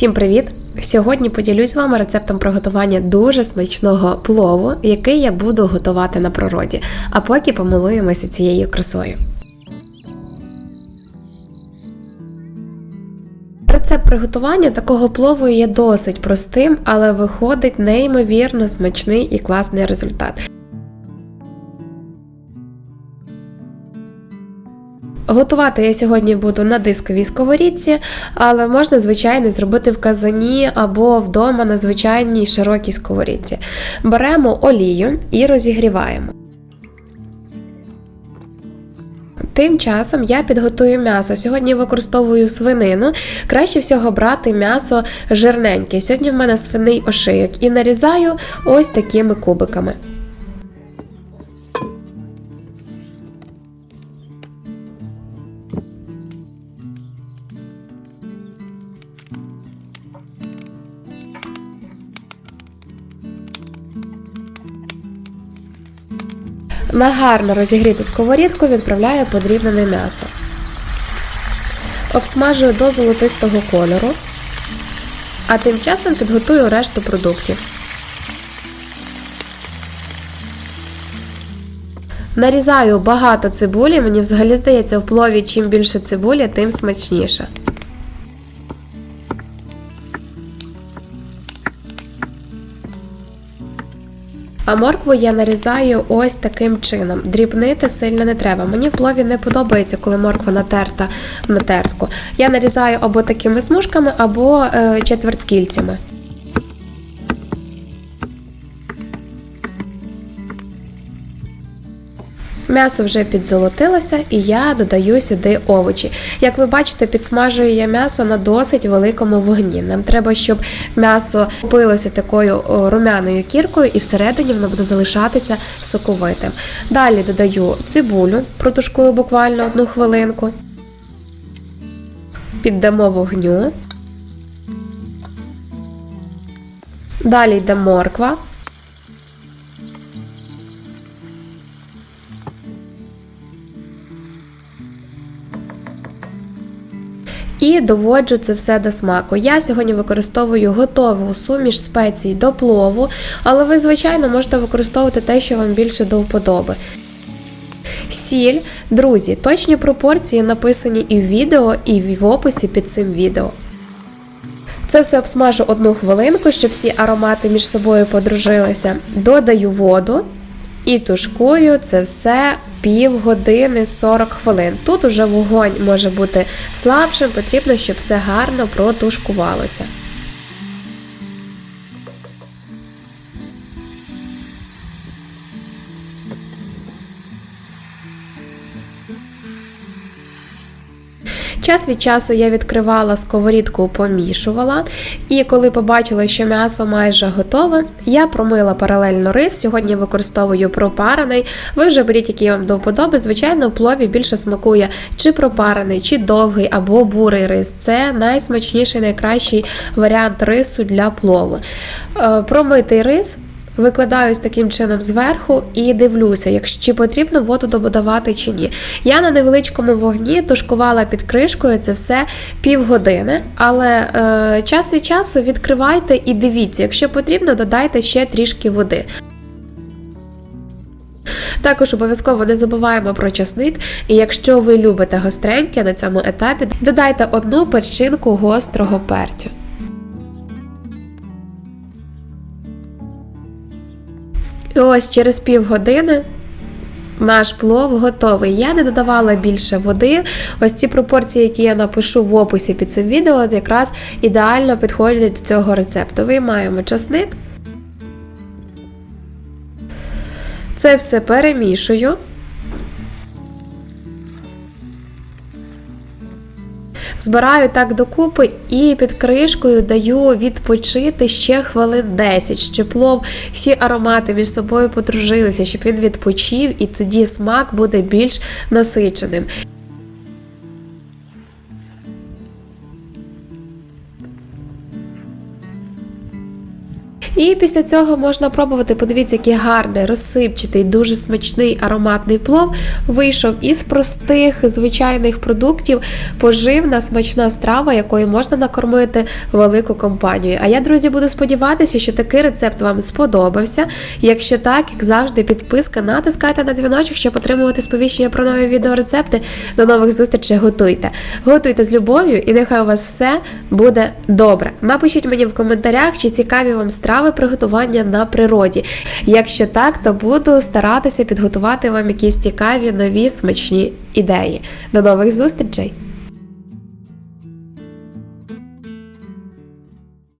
Всім привіт! Сьогодні поділюсь з вами рецептом приготування дуже смачного плову, який я буду готувати на природі. А поки помилуємося цією красою. Рецепт приготування такого плову є досить простим, але виходить неймовірно смачний і класний результат. Готувати я сьогодні буду на дисковій сковорідці, але можна, звичайно, зробити в казані або вдома на звичайній широкій сковорідці. Беремо олію і розігріваємо. Тим часом я підготую м'ясо. Сьогодні використовую свинину. Краще всього брати м'ясо жирненьке. Сьогодні в мене свиний ошийок і нарізаю ось такими кубиками. На гарно розігріту сковорідку відправляю подрібнене м'ясо. Обсмажую до золотистого кольору, а тим часом підготую решту продуктів. Нарізаю багато цибулі, мені взагалі здається, в плові чим більше цибулі, тим смачніше. А моркву я нарізаю ось таким чином. Дрібнити сильно не треба. Мені в плові не подобається, коли морква натерта на тертку. Я нарізаю або такими смужками, або е, четверткільцями. М'ясо вже підзолотилося і я додаю сюди овочі. Як ви бачите, підсмажую я м'ясо на досить великому вогні. Нам треба, щоб м'ясо пилося такою румяною кіркою і всередині воно буде залишатися соковитим. Далі додаю цибулю, протушкую буквально одну хвилинку. Піддамо вогню. Далі йде морква. І доводжу це все до смаку. Я сьогодні використовую готову суміш спецій до плову, але ви, звичайно, можете використовувати те, що вам більше до вподоби. Сіль, друзі, точні пропорції написані і в відео, і в описі під цим відео. Це все обсмажу одну хвилинку, щоб всі аромати між собою подружилися. Додаю воду і тушкую це все півгодини 40 хвилин. Тут уже вогонь може бути слабшим, потрібно, щоб все гарно протушкувалося. Час від часу я відкривала сковорідку, помішувала, і коли побачила, що м'ясо майже готове, я промила паралельно рис. Сьогодні використовую пропарений. Ви вже беріть, який вам до вподоби. Звичайно, в плові більше смакує чи пропарений, чи довгий або бурий рис. Це найсмачніший, найкращий варіант рису для плову. Е, промитий рис. Викладаю таким чином зверху і дивлюся, якщо чи потрібно воду додавати чи ні. Я на невеличкому вогні тушкувала під кришкою це все півгодини, але е, час від часу відкривайте і дивіться, якщо потрібно, додайте ще трішки води. Також обов'язково не забуваємо про часник, і якщо ви любите гостреньке на цьому етапі, додайте одну перчинку гострого перцю. І ось через півгодини наш плов готовий. Я не додавала більше води. Ось ці пропорції, які я напишу в описі під цим відео, якраз ідеально підходять до цього рецепту. Виймаємо часник. Це все перемішую. Збираю так докупи і під кришкою даю відпочити ще хвилин 10, щоб плов всі аромати між собою подружилися, щоб він відпочив, і тоді смак буде більш насиченим. І після цього можна пробувати. Подивіться, який гарний, розсипчатий, дуже смачний ароматний плов вийшов із простих звичайних продуктів. Поживна, смачна страва, якою можна накормити велику компанію. А я, друзі, буду сподіватися, що такий рецепт вам сподобався. Якщо так, як завжди, підписка, натискайте на дзвіночок, щоб отримувати сповіщення про нові відеорецепти. До нових зустрічей готуйте. Готуйте з любов'ю і нехай у вас все буде добре. Напишіть мені в коментарях, чи цікаві вам страви приготування на природі. Якщо так, то буду старатися підготувати вам якісь цікаві, нові, смачні ідеї. До нових зустрічей!